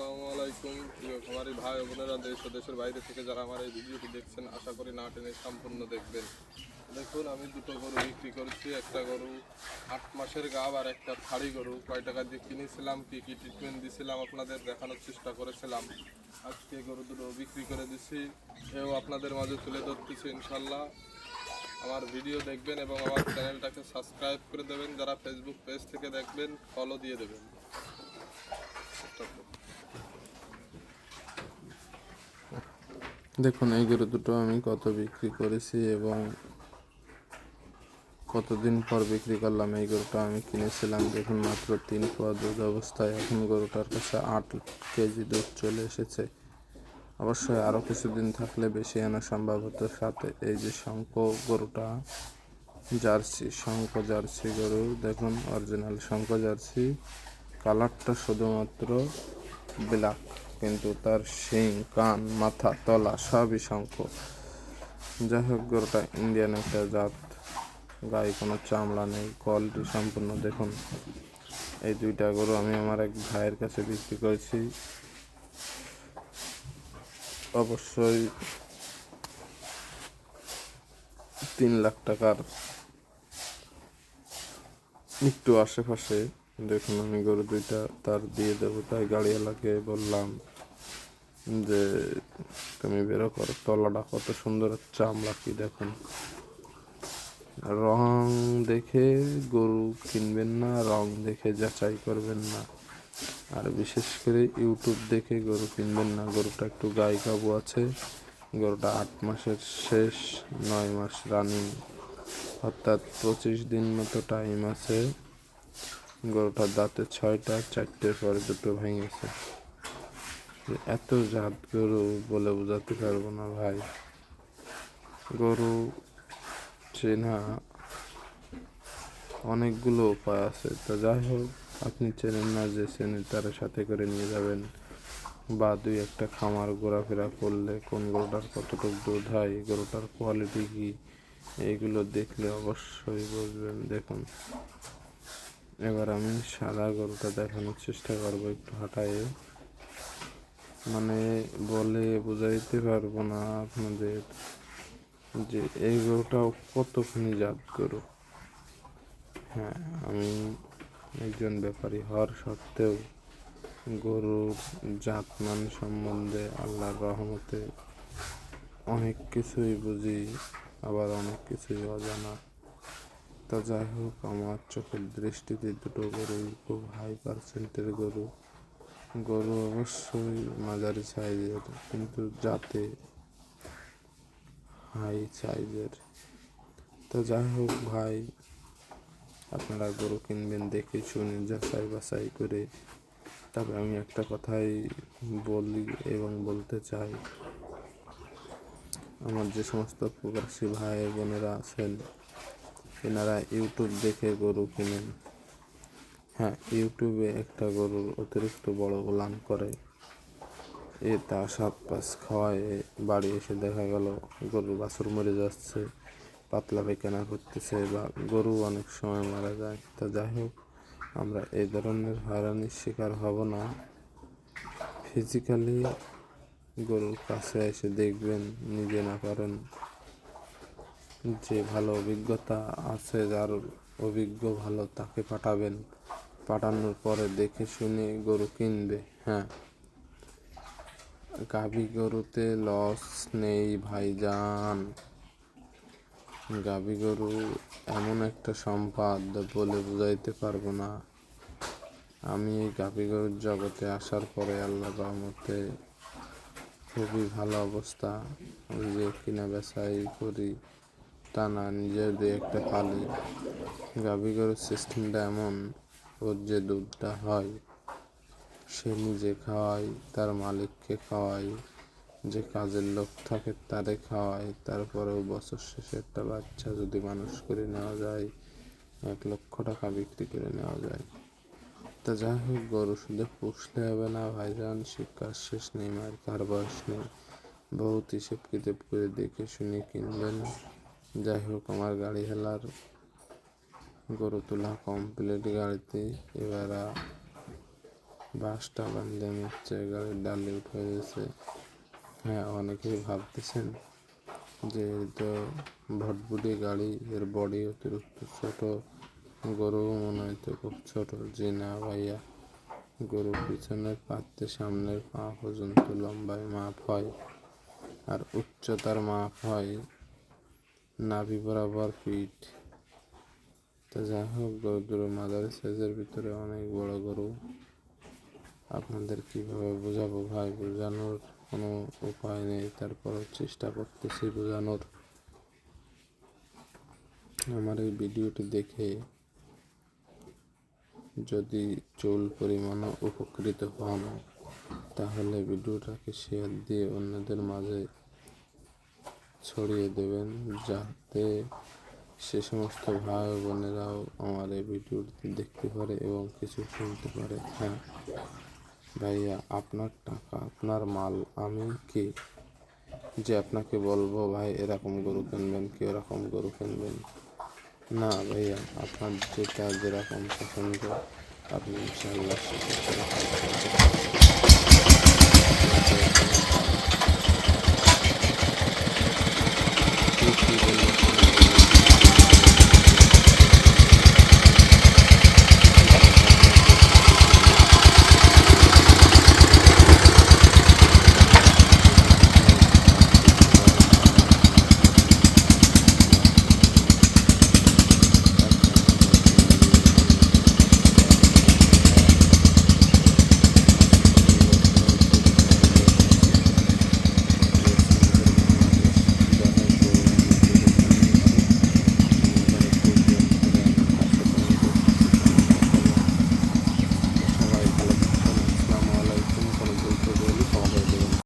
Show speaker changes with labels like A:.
A: আসসালামু আলাইকুম। প্রিয় খামারি ভাই বোনেরা, দেশ ও দেশের বাইরে থেকে যারা আমার এই ভিডিওটি দেখছেন, আশা করি না টেনে সম্পূর্ণ দেখবেন। দেখুন, আমি দুটো গরু বিক্রি করেছি। একটা গরু আট মাসের গাব আর একটা থাড়ি গরু। কয় টাকা দিয়ে কিনেছিলাম, কি কি ট্রিটমেন্ট দিয়েছিলাম আপনাদের দেখানোর চেষ্টা করেছিলাম। আজকে গরু দুটো বিক্রি করে দিছি। এও আপনাদের মাঝে তুলে ধরতেছি ইনশাল্লাহ আমার ভিডিও দেখবেন এবং আমার চ্যানেলটাকে সাবস্ক্রাইব করে দেবেন। যারা ফেসবুক পেজ থেকে দেখবেন ফলো দিয়ে দেবেন।
B: দেখুন এই গরু দুটো আমি কত বিক্রি করেছি এবং কতদিন পর বিক্রি করলাম, এই গরুটা আমি কিনেছিলাম। দেখুন, মাত্র তিন পোয়া দুধ অবস্থায়। এখন গরুটার কাছে আট কেজি দুধ চলে এসেছে। অবশ্যই আরও কিছুদিন থাকলে বেশি আনা সম্ভব হতো। সাথে এই যে শঙ্খ গরুটা, জার্সি, শঙ্খ জার্সি গরু, দেখুন, অরিজিনাল শঙ্খ জার্সি। কালারটা শুধুমাত্র ব্ল্যাক। কিন্তু তার শিং, কান, মাথা, তলা সবই শঙ্খ। যাই হোক গরুটা ইন্ডিয়ান একটা জাত। গায়ে কোনো চামড়া নেই কোয়ালিটি সম্পূর্ণ। দেখুন, এই দুইটা গরু আমি আমার এক ভাইয়ের কাছে বিক্রি করেছি। অবশ্যই তিন লাখ টাকার একটু আশেপাশে। দেখুন, আমি গরু দুইটা তার দিয়ে দেবো, তাই গাড়িওয়ালাকে বললাম যে তুমি বেরো করো, তলাটা কত সুন্দর চামড়া কি দেখুন। রং দেখে গরু কিনবেন না, রং দেখে যাচাই করবেন না। আর বিশেষ করে ইউটিউব দেখে গরু কিনবেন না। গরুটা একটু গায়ে কাবু আছে, গরুটা আট মাসের শেষ, নয় মাস রানিং। অর্থাৎ পঁচিশ দিন মতো টাইম আছে। গরুটার দাঁতে ছয়টা চারটের পরে দুটো ভেঙেছে। এত জাত গরু বলে বোঝাতে পারব না ভাই। গরু, চেনা, অনেকগুলো উপায় আছে। তা যাই হোক, আপনি চেনেন না যে চেনে তার সাথে করে নিয়ে যাবেন। বা দুই একটা খামার ঘোরাফেরা করলে কোন গরুটার কতটুকু দুধ হয় গরুটার কোয়ালিটি কি এইগুলো দেখলে অবশ্যই বুঝবেন। দেখুন, এবার আমি সাদা গরুটা দেখানোর চেষ্টা করব একটু হাঁটায়ে মানে বলে বোঝাইতে পারব না আপনাদের যে এই গরুটাও কতখানি জাত গরু হ্যাঁ আমি একজন ব্যাপারী হওয়ার সত্ত্বেও গরুর জাতমান সম্বন্ধে আল্লাহর রহমতে অনেক কিছুই বুঝি, আবার অনেক কিছুই অজানা। তা যাই হোক, আমার চোখের দৃষ্টিতে দুটো গরুই খুব হাই পার্সেন্টের গরু। গরু অবশ্যই মাঝারি সাইজের, কিন্তু যাতে হাই সাইজের। তো যাই হোক ভাই, আপনারা গরু কিনবেন দেখে শুনে, যাচাই বাছাই করে। তবে আমি একটা কথাই বলি এবং বলতে চাই, আমার যে সমস্ত প্রবাসী ভাই বোনেরা আছেন, এনারা ইউটিউব দেখে গরু কিনেন। হ্যাঁ ইউটিউবে একটা গরুর অতিরিক্ত বড় গোলাম করে। এ তা সাত পাঁচ খাওয়ায় বাড়ি এসে দেখা গেল গরুর বাছুর মরে যাচ্ছে, পাতলা পায়খানা করতেছে বা গরু অনেক সময় মারা যায়। তা যাই হোক, আমরা এই ধরনের হয়রানির শিকার হব না। ফিজিক্যালি গরুর কাছে এসে দেখবেন, নিজে না পারেন। যে ভালো অভিজ্ঞতা আছে, যার অভিজ্ঞ ভালো তাকে পাঠাবেন। পাঠানোর পরে দেখে শুনে গরু কিনবে হ্যাঁ। গাভী গরুতে লস নেই ভাইজান। গাভী গরু এমন একটা সম্পদ বলে বুঝাইতে পারব না। আমি এই গাভী গরুর জগতে আসার পরে আল্লাহ রহমতে খুবই ভালো অবস্থা। যে কিনা বেচাই করি, তা না, নিজের দিয়ে একটা পালি। গাভী গরুর সিস্টেমটা এমন। ওর যে দুধটা হয়, সে নিজে খাওয়ায়, তার মালিককে খাওয়ায়, যে কাজের লোক থাকে তারে খাওয়ায়। তারপরেও বছর শেষে একটা বাচ্চা যদি মানুষ করে নেওয়া যায়, এক লক্ষ টাকা বিক্রি করে নেওয়া যায়। তা যাই হোক, গরু শুধু পুষলে হবে না ভাইজান, শিক্ষার শেষ নেই, মায়ের কার বয়স নেই। বহুত হিসেব কিতাব করে দেখে শুনে কিনবেন যাই হোক, আমার গাড়ি হেলার গরু তোলা কমপ্লিট গাড়িতে এবার বাসটা বান্ধে নিচ্ছে গাড়ির ডালে উঠে গেছে। হ্যাঁ অনেকেই ভাবতেছেন যে তো ভটভুটি গাড়ি, এর বডি অতিরিক্ত ছোট গরু মনে হয় তো খুব ছোট। যে না ভাইয়া গরু পিছনের পাত্তে সামনের পা পর্যন্ত লম্বায় মাপ হয় আর উচ্চতার মাপ হয় নাভি বরাবর পিঠ তো যাই হোক গরুগুলো মাদারি সাইজের ভিতরে অনেক বড় গরু। আপনাদের কীভাবে বোঝাবো ভাই? বোঝানোর কোনো উপায় নেই, তারপরও চেষ্টা করতেছি বোঝানোর। আমার এই ভিডিওটি দেখে যদি চুল পরিমাণও উপকৃত হন, তাহলে ভিডিওটাকে শেয়ার দিয়ে অন্যদের মাঝে ছড়িয়ে দেবেন, যাতে সে সমস্ত ভাই বোনেরাও আমার এই ভিডিওটি দেখতে পারে এবং কিছু শুনতে পারে। হ্যাঁ ভাইয়া, আপনার টাকা, আপনার মাল আমি কি যে আপনাকে বলব, ভাই, এরকম গরু কিনবেন কি এরকম গরু কিনবেন? না, ভাইয়া, আপনার যেটা যেরকম পছন্দ, আপনি ইনশাল্লাহ